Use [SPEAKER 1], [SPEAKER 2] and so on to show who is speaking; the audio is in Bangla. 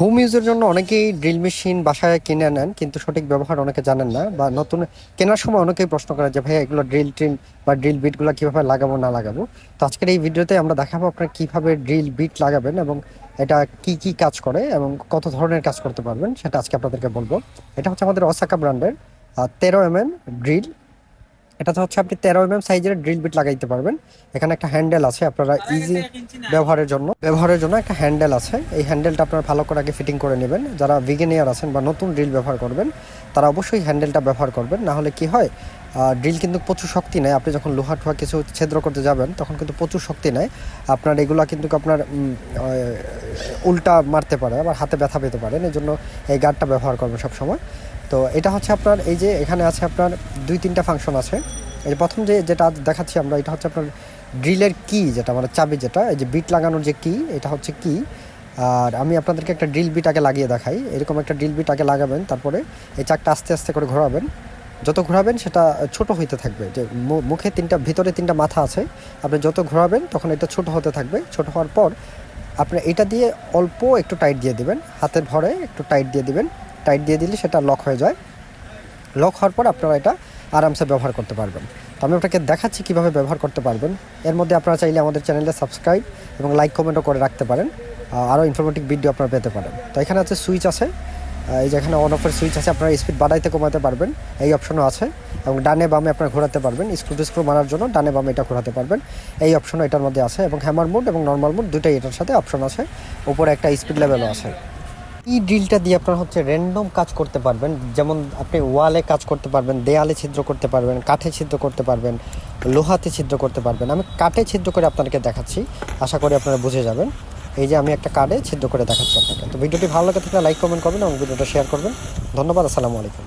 [SPEAKER 1] হোম ইউজের জন্য অনেকেই ড্রিল মেশিন বাসায় কিনে নেন, কিন্তু সঠিক ব্যবহার অনেকে জানেন না বা নতুন কেনার সময় অনেকেই প্রশ্ন করে যে, ভাইয়া, এগুলো ড্রিল ট্রিল বা ড্রিল বিটগুলো কীভাবে লাগাবো, না লাগাবো? তো আজকের এই ভিডিওতে আমরা দেখাবো আপনারা কীভাবে ড্রিল বিট লাগাবেন এবং এটা কি কি কাজ করে এবং কত ধরনের কাজ করতে পারবেন, সেটা আজকে আপনাদেরকে বলব। এটা হচ্ছে আমাদের অসাকা ব্র্যান্ডের তেরো এম ড্রিল এটাতে হচ্ছে আপনি তেরো এম এম সাইজের ড্রিল বিট লাগাইতে পারবেন। এখানে একটা হ্যান্ডেল আছে আপনারা ইজি ব্যবহারের জন্য। ব্যবহারের জন্য একটা হ্যান্ডেল আছে। এই হ্যান্ডেলটা আপনারা ভালো করে আগে ফিটিং করে নেবেন। যারা ভিগেনিয়ার আছেন বা নতুন ড্রিল ব্যবহার করবেন তারা অবশ্যই হ্যান্ডেলটা ব্যবহার করবেন। না হলে কি হয় ড্রিল কিন্তু প্রচুর শক্তি নেয়। আপনি যখন লোহা ঠোয়া কিছু ছেদ্র করতে যাবেন তখন কিন্তু প্রচুর শক্তি নেয়। আপনার এগুলো কিন্তু আপনার উল্টা মারতে পারে, আবার হাতে ব্যথা পেতে পারেন এই জন্য এই গার্ডটা ব্যবহার করবেন সবসময়। তো এটা হচ্ছে আপনার, এই যে এখানে আছে আপনার দুই তিনটা ফাংশন আছে। এই প্রথম যে যেটা দেখাচ্ছি আমরা, এটা হচ্ছে আপনার ড্রিলের কি যেটা মানে চাবি যেটা, এই যে বিট লাগানোর যে কি এটা হচ্ছে কি আর আমি আপনাদেরকে একটা ড্রিল বিট আগে লাগিয়ে দেখাই। এরকম একটা ড্রিল বিট আগে লাগাবেন, তারপরে এই চাকটা আস্তে আস্তে করে ঘোরাবেন। যত ঘোরাবেন, সেটা ছোট হইতে থাকবে। যে মুখে তিনটা, ভিতরে তিনটা মাথা আছে, আপনি যত ঘোরাবেন, তখন এটা ছোট হতে থাকবে। ছোট হওয়ার পর আপনি এটা দিয়ে অল্প একটু টাইট দিয়ে দিবেন, হাতের ভরে একটু টাইট দিয়ে দিবেন। টাইট দিয়ে দিলে সেটা লক হয়ে যায়। লক হওয়ার পর আপনারা এটা আরামসে ব্যবহার করতে পারবেন। তো আমি আপনাকে দেখাচ্ছি কীভাবে ব্যবহার করতে পারবেন। এর মধ্যে আপনারা চাইলে আমাদের চ্যানেলে সাবস্ক্রাইব এবং লাইক কমেন্টও করে রাখতে পারেন। আরও ইনফরমেটিভ ভিডিও আপনারা পেতে পারেন। তো এখানে আছে সুইচ আছে। এই যেখানে অন অফের সুইচ আছে, আপনারা স্পিড বাড়াইতে কমাতে পারবেন। এই অপশনও আছে। এবং ডানে বামে আপনারা ঘোরাতে পারবেন। স্ক্রু টু স্ক্রু মারার জন্য ডানে বামে এটা ঘোরাতে পারবেন। এই অপশনও এটার মধ্যে আছে এবং হ্যামার মোড এবং নর্মাল মোড দুটোই এটার সাথে অপশন আছে। উপরে একটা স্পিড লেভেলও আছে। এই ড্রিলটা দিয়ে আপনার হচ্ছে র্যান্ডম কাজ করতে পারবেন। যেমন আপনি ওয়ালে কাজ করতে পারবেন, দেয়ালে ছিদ্র করতে পারবেন, কাঠে ছিদ্র করতে পারবেন, লোহাতে ছিদ্র করতে পারবেন। আমি কাঠে ছিদ্র করে আপনাদেরকে দেখাচ্ছি। আশা করি আপনারা বুঝে যাবেন। এই যে আমি একটা কার্ডে ছিদ্র করে দেখাচ্ছি আপনাকে। তো ভিডিওটি ভালো লাগে থাকলে লাইক, কমেন্ট করবেন এবং ভিডিওটা শেয়ার করবেন। ধন্যবাদ, আসসালামু আলাইকুম।